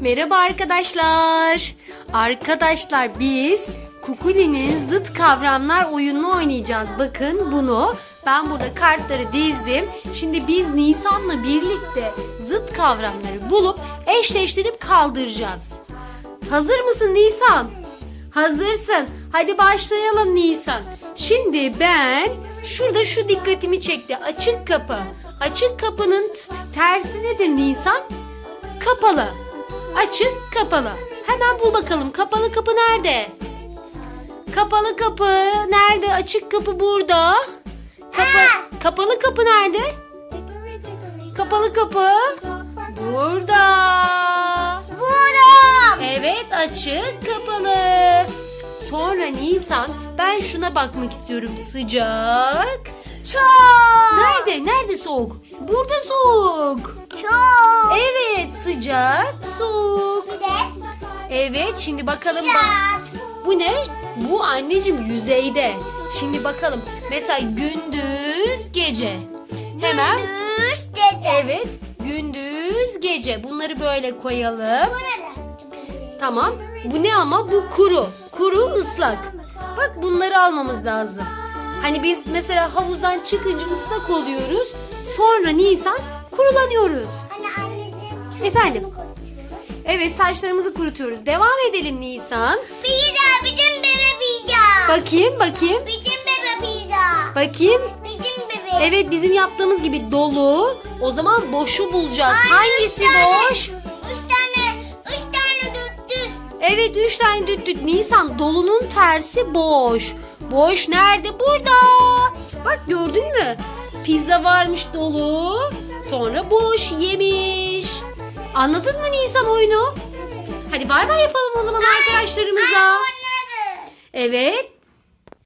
Merhaba arkadaşlar. Arkadaşlar biz Kukuli'nin zıt kavramlar oyununu oynayacağız. Bakın bunu ben burada kartları dizdim. Şimdi biz Nisan'la birlikte zıt kavramları bulup eşleştirip kaldıracağız. Hazır mısın Nisan? Hazırsın. Hadi başlayalım Nisan. Şimdi ben şurada şu dikkatimi çekti. Açık kapı. Açık kapının tersi nedir Nisan? Kapalı. Açık, kapalı. Hemen bul bakalım. Kapalı kapı nerede? Kapalı kapı nerede? Açık kapı burada. Kapa- kapalı kapı nerede? Kapalı kapı burada. Buldum. Evet açık kapalı. Sonra Nisan ben şuna bakmak istiyorum sıcak. Çok. Nerede? Nerede soğuk? Burada soğuk. Çok. Evet sıcak soğuk. Evet şimdi bakalım bak. Bu ne? Bu anneciğim yüzeyde. Şimdi bakalım. Mesela gündüz gece. Hemen. Üç dedi. Evet gündüz gece. Bunları böyle koyalım. Tamam. Bu ne ama? Bu kuru. Kuru ıslak. Bak bunları almamız lazım. Hani biz mesela havuzdan çıkınca ıslak oluyoruz. Sonra Nisan kurulanıyoruz. Anne anneciğim. Efendim? Evet saçlarımızı kurutuyoruz. Devam edelim Nisan. Pizza. Bizim bebe pizza. Bakayım bakayım. Bizim bebe pizza. Bakayım. Bizim bebe. Evet bizim yaptığımız gibi dolu. O zaman boşu bulacağız. Ay, Hangisi tane. boş? Üç tane. Üç tane düz. Evet üç tane düt düt. Nisan dolunun tersi boş. Boş nerede? Burada. Bak gördün mü? Pizza varmış dolu. Sonra boş yemiş. Anladın mı Nisan oyunu? Hadi bay bay yapalım o zaman arkadaşlarımıza. Evet.